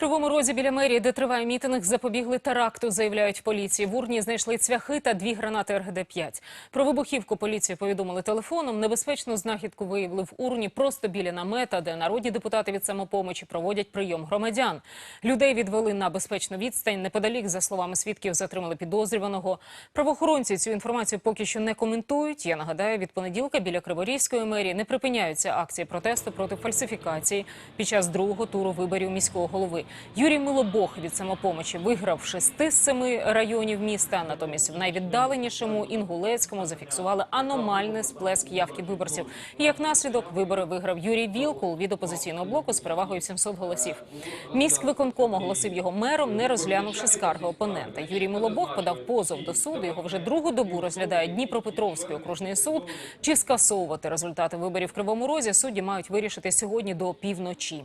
Кривому розі біля мерії, де триває мітинг, запобігли теракту, заявляють поліції. В урні знайшли цвяхи та дві гранати РГД-5. Про вибухівку поліції повідомили телефоном. Небезпечну знахідку виявили в урні просто біля намета, де народні депутати від самопомочі проводять прийом громадян. Людей відвели на безпечну відстань. Неподалік, за словами свідків, затримали підозрюваного. Правоохоронці цю інформацію поки що не коментують. Я нагадаю, від понеділка біля Криворізької мерії не припиняються акції протесту проти фальсифікації під час другого туру виборів міського голови. Юрій Милобог від самопомочі виграв шести з семи районів міста. Натомість в найвіддаленішому Інгулецькому зафіксували аномальний сплеск явки виборців. І як наслідок вибори виграв Юрій Вілкул від опозиційного блоку з перевагою 700 голосів. Міськвиконком оголосив його мером, не розглянувши скарги опонента. Юрій Милобог подав позов до суду. Його вже другу добу розглядає Дніпропетровський окружний суд. Чи скасовувати результати виборів в Кривому Розі судді мають вирішити сьогодні до півночі.